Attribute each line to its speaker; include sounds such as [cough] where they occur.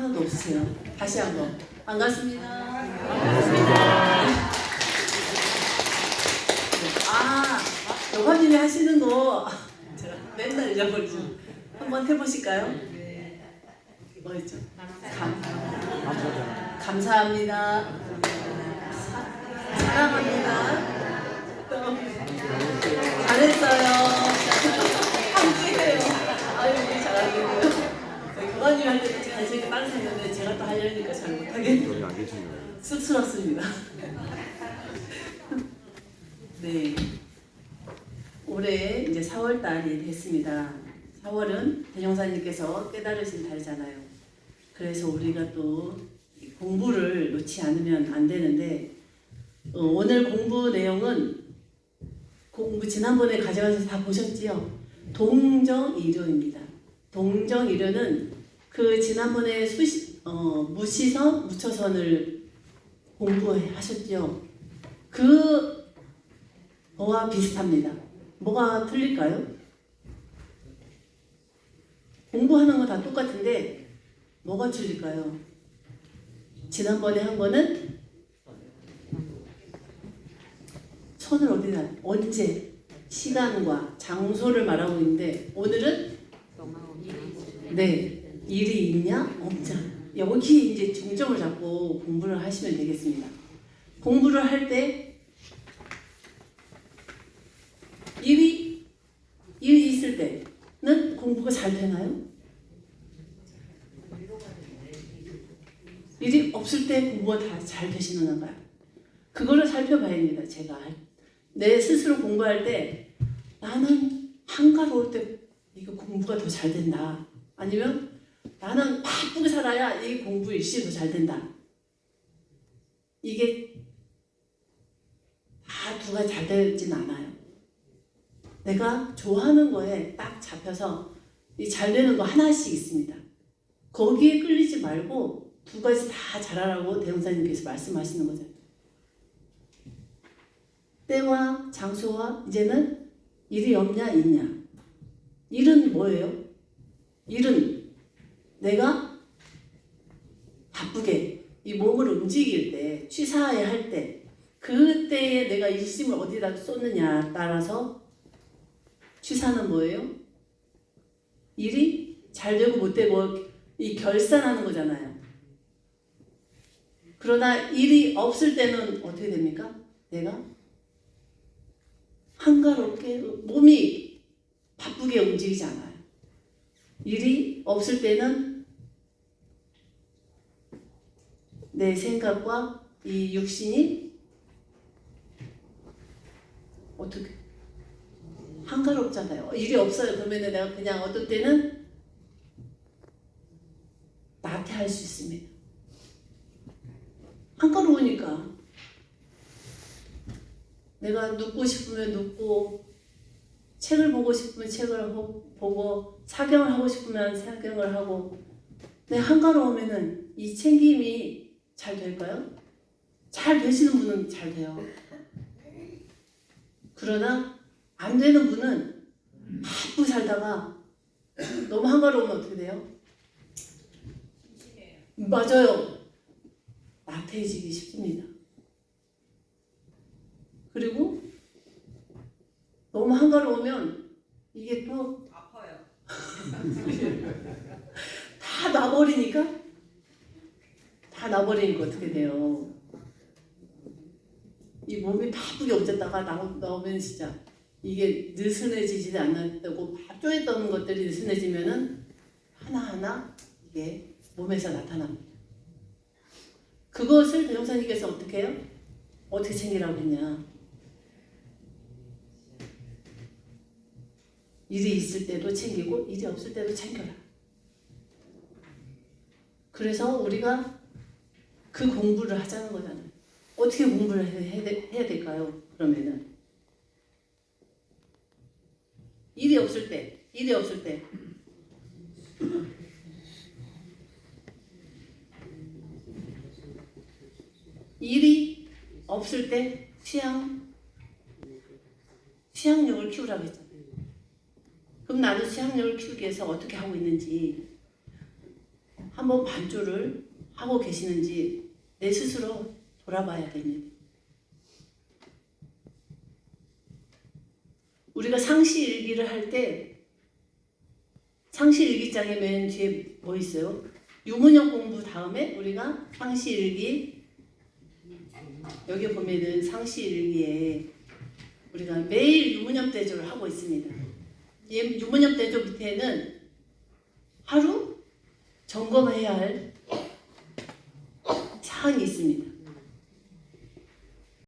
Speaker 1: 하나도 없으세요. 다시 한번 반갑습니다. 아, 여관님이 하시는 거 제가 맨날 잊어버리죠. 한번 해보실까요? 뭐였죠? 감, 감사합니다. 사- 사랑합니다. 또 잘했어요. 함께해요. 아유, 우리 잘하겠네요. 교관님 할 때도 잘생겨 빨리 하려니까 잘 못하겠네요.
Speaker 2: 여기 안 계신 거예요?
Speaker 1: 쑥스럽습니다. 네. 올해 이제 4월 달이 됐습니다. 4월은 대종사님께서 깨달으신 달이잖아요. 그래서 우리가 또 공부를 놓지 않으면 안 되는데 어, 오늘 공부 내용은 공부 지난번에 가져가서 다 보셨지요? 동정이료입니다. 동정이료는 그 지난번에 수시, 어, 무시선, 무처선을 공부하셨죠? 그 거와 비슷합니다. 뭐가 틀릴까요? 공부하는 거 다 똑같은데 뭐가 틀릴까요? 지난번에 한 거는 선을 어디다 언제 시간과 장소를 말하고 있는데 오늘은 네 일이 있냐 없냐 여기 이제 중점을 잡고 공부를 하시면 되겠습니다. 공부를 할 때 일이 일이 있을 때는 공부가 잘 되나요? 일이 없을 때 공부가 다 잘 되시는 건가요? 그거를 살펴봐야 합니다. 제가 내 스스로 공부할 때 나는 한가로울 때 이거 공부가 더 잘 된다. 아니면 나는 바쁘게 살아야 이 공부 일시 더잘 된다. 이게 다 두가 잘 되진 않아요. 내가 좋아하는 거에 딱 잡혀서 이 잘 되는 거 하나씩 있습니다. 거기에 끌리지 말고 두 가지 다 잘하라고 대형사님께서 말씀하시는 거죠. 때와 장소와 이제는 일이 없냐 있냐. 일은 뭐예요? 일은 내가 바쁘게 이 몸을 움직일 때 취사해야 할때 그때에 내가 일심을 어디다 쏟느냐 따라서 취사는 뭐예요? 일이 잘 되고 못 되고 이 결산하는 거잖아요. 그러나 일이 없을 때는 어떻게 됩니까? 내가 한가롭게 몸이 바쁘게 움직이지 않아요. 일이 없을 때는 내 생각과 이 육신이 어떻게 한가롭잖아요. 일이 없어요. 그러면 내가 그냥 어떤 때는 나태할 수 있습니다. 한가로우니까 내가 눕고 싶으면 눕고 책을 보고 싶으면 책을 보- 보고 사경을 하고 싶으면 사경을 하고 내 한가로우면은 이 챙김이 잘 될까요? 잘 되시는 분은 잘 돼요. 그러나 안 되는 분은 바쁘게 살다가 너무 한가로우면 어떻게 돼요? 맞아요. 나태해지기 쉽습니다. 그리고 너무 한가로우면 이게 또
Speaker 3: 아파요. [laughs]
Speaker 1: 다 놔버리니까 다 놔버리니까 어떻게 돼요? 이 몸이 바쁘게 얹었다가 나오, 나오면 진짜 이게 느슨해지지 않았다고 막 쪼였던 것들이 느슨해지면은 하나하나 이게 몸에서 나타납니다. 그것을 대종사님께서 어떻게 해요? 어떻게 챙기라고 했냐? 일이 있을 때도 챙기고 일이 없을 때도 챙겨라. 그래서 우리가 그 공부를 하자는 거잖아요. 어떻게 공부를 해, 해야 돼- 해야 될까요? 그러면은 일이 없을 때, 일이 없을 때 일이 없을 때 취향 취향력을 키우라고 했잖아요. 그럼 나도 취향력을 키우기 위해서 어떻게 하고 있는지 한번 반조를 하고 계시는지 내 스스로 돌아봐야 됩니다. 우리가 상시 일기를 할 때 상시 일기장에 맨 뒤에 뭐 있어요? 유문역 공부 다음에 우리가 상시 일기 여기 보면은 상시 일기에 우리가 매일 유문역 대조를 하고 있습니다. 이 유문역 대조 밑에는 하루 점검해야 할 사항이 있습니다.